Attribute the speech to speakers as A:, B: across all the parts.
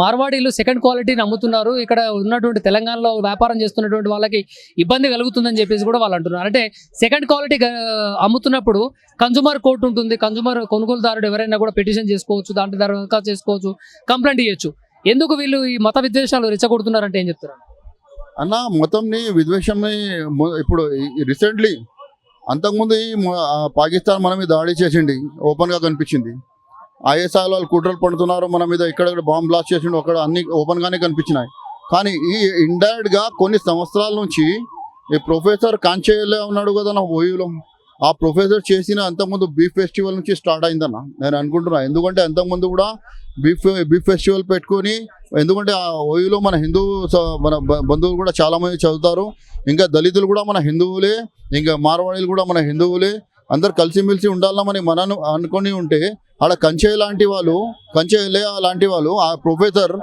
A: మార్వాడీలు second క్వాలిటీని అమ్ముతున్నారు ఇక్కడ ఉన్నటువంటి తెలంగాణలో వ్యాపారం చేస్తున్నటువంటి వాళ్ళకి ఇబ్బంది కలుగుతుందని చెప్పేసి కూడా వాళ్ళు అంటున్నారు. అంటే సెకండ్ క్వాలిటీ అమ్ముతున్నప్పుడు కన్జూమర్ కోర్టు ఉంటుంది. కన్జూమర్ కొనుగోలుదారుడు ఎవరైనా కూడా పిటిషన్ చేసుకోవచ్చు దాంట్లో దరఖాస్తు చేసుకోవచ్చు కంప్లైంట్ ఇవ్వచ్చు ఎందుకు వీళ్ళు ఈ మత విద్వేషాలు రెచ్చగొడుతున్నారంటే ఏం చెప్తున్నారు
B: అన్న మతంని విద్వేషంని ఇప్పుడు రీసెంట్లీ అంతకుముందు ఈ పాకిస్తాన్ మన మీద దాడి చేసింది ఓపెన్గా కనిపించింది. ఐఎస్ఐ వాళ్ళు కుట్రలు పడుతున్నారు. మన మీద ఇక్కడ బాంబ్ బ్లాస్ట్ చేసిండు. అక్కడ అన్ని ఓపెన్గానే కనిపించినాయి. కానీ ఈ ఇండైరెక్ట్గా కొన్ని సంవత్సరాల నుంచి ఈ ప్రొఫెసర్ కాంచేయలే ఉన్నాడు కదా నా ఓయూలో. ఆ ప్రొఫెసర్ చేసిన అంతకుముందు బీఫ్ ఫెస్టివల్ నుంచి స్టార్ట్ అయిందన్న. నేను అనుకుంటున్నా. ఎందుకంటే అంతకుముందు కూడా బీఫ్ బీఫ్ ఫెస్టివల్ పెట్టుకొని ఎందుకంటే ఆ ఓయూలో మన హిందూ స- మన బ- బంధువులు కూడా చాలామంది చదువుతారు. ఇంకా దళితులు కూడా మన హిందువులే. ఇంకా మార్వాడీలు కూడా మన హిందువులే. అందరు కలిసిమెలిసి ఉండాలని మనను అనుకొని ఉంటే ఆడ కంచె లాంటి వాళ్ళు కంచె లాంటి వాళ్ళు ఆ ప్రొఫెసర్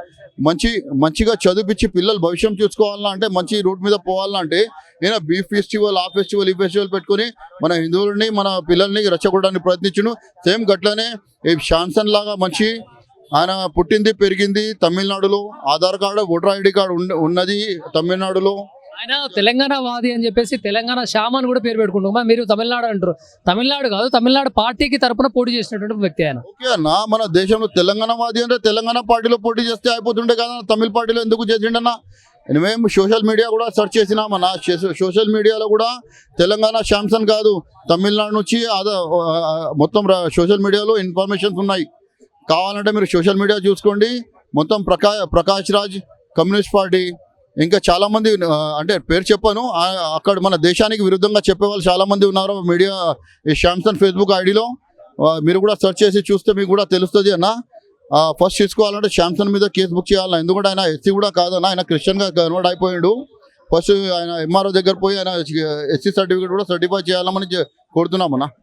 B: మంచి మంచిగా చదివించి పిల్లలు భవిష్యం చూసుకోవాలన్నా అంటే మంచి రూట్ మీద పోవాలన్నా అంటే నేను బీ ఫెస్టివల్ ఆ ఫెస్టివల్ ఈ ఫెస్టివల్ పెట్టుకొని మన హిందువులని మన పిల్లల్ని రెచ్చగొట్టడానికి ప్రయత్నించును సేమ్ గట్లనే ఈ షాన్సన్ లాగా మంచి ఆయన పుట్టింది పెరిగింది తమిళనాడులో. Aadhaar card voter ID card ఉన్నది తమిళనాడులో.
A: ఆయన తెలంగాణ వాది అని చెప్పేసి తెలంగాణ శ్యామ అని కూడా పేరు పెట్టుకుంటాం మీరు తమిళనాడు అంటారు. తమిళనాడు కాదు తమిళనాడు పార్టీకి తరపున పోటీ చేసినటువంటి వ్యక్తి ఆయన.
B: ఓకే అన్న మన దేశంలో తెలంగాణ వాది అంటే తెలంగాణ పార్టీలో పోటీ చేస్తే అయిపోతుండే కదా తమిళ పార్టీలో ఎందుకు చేసిండన్న? మేము సోషల్ మీడియా కూడా సెర్చ్ చేసినామన్న సోషల్ మీడియాలో కూడా తెలంగాణ శాంసన్ కాదు తమిళనాడు నుంచి అద మొత్తం సోషల్ మీడియాలో ఇన్ఫర్మేషన్స్ ఉన్నాయి. కావాలంటే మీరు సోషల్ మీడియా చూసుకోండి. మొత్తం ప్రకా ప్రకాష్ రాజ్ కమ్యూనిస్ట్ పార్టీ. ఇంకా చాలామంది అంటే పేరు చెప్పాను. అక్కడ మన దేశానికి విరుద్ధంగా చెప్పేవాళ్ళు చాలామంది ఉన్నారు. మీడియా ఈ శాంసన్ ఫేస్బుక్ ఐడిలో. మీరు కూడా సెర్చ్ చేసి చూస్తే మీకు కూడా తెలుస్తుంది అన్న. ఫస్ట్ తీసుకోవాలంటే శాంసన్ మీద కేసు బుక్ చేయాలన్నా ఎందుకంటే ఆయన ఎస్సీ కూడా కాదన్న ఆయన క్రిస్టియన్గా కన్వర్ట్ అయిపోయాడు. ఫస్ట్ ఆయన ఎంఆర్ఓ దగ్గర పోయి ఆయన ఎస్సీ సర్టిఫికేట్ కూడా సర్టిఫై చేయాలని కోరుతున్నామన్నా